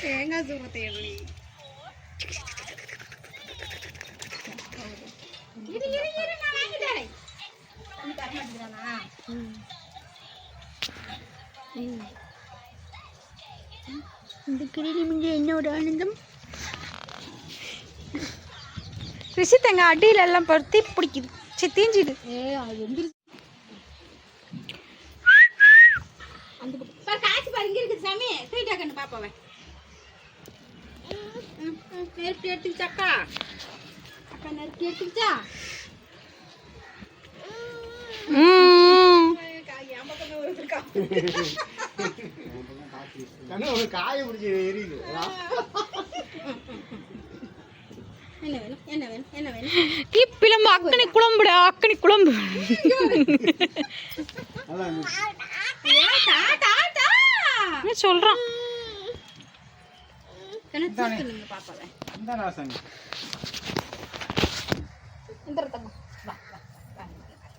தேங்காய் சூப்பை தேடி இந்த கிளி மிஞ்சி என்ன ஒரு ஆனந்தம்? ரிஷித் எங்க அடியில எல்லாம் பருத்தி பிடிக்குது. சி தீஞ்சிது. ஏ அது எந்திரிச்சு அந்த பக்கம். பாரு காய்ச்சி பாரு தூக்கிட்டா கண்ணு பாப்பாவை. நெருப்பு எடுத்துக்கிச்சா அக்கா அக்கா நெருப்பு எடுத்துக்கிச்சா? காய பிடிச்சி எரியுது. என்ன வேணும்? என்ன வேணும்? என்ன வேணும்? தீப்பிழம்பு அக்கனி குழம்புடா அக்கனி குழம்பு.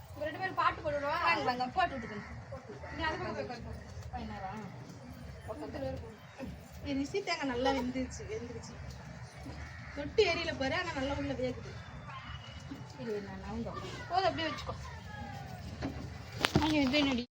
இங்க ரெண்டு பேரும் பாட்டு போடுவா வாங்க வாங்க போட்டு விட்டுக்கணும் நீ அது பக்கம் போய் உட்காரு. பதினாறா? பக்கத்துல இருக்கும். என் நிசி தேங்காய் நல்லா வெந்துருச்சு வெந்துருச்சு. தொட்டு எரியல பாரு ஆனா நல்லா உள்ள வேகுது. போதும் அப்படியே வச்சுக்கோ. இது என்னடி?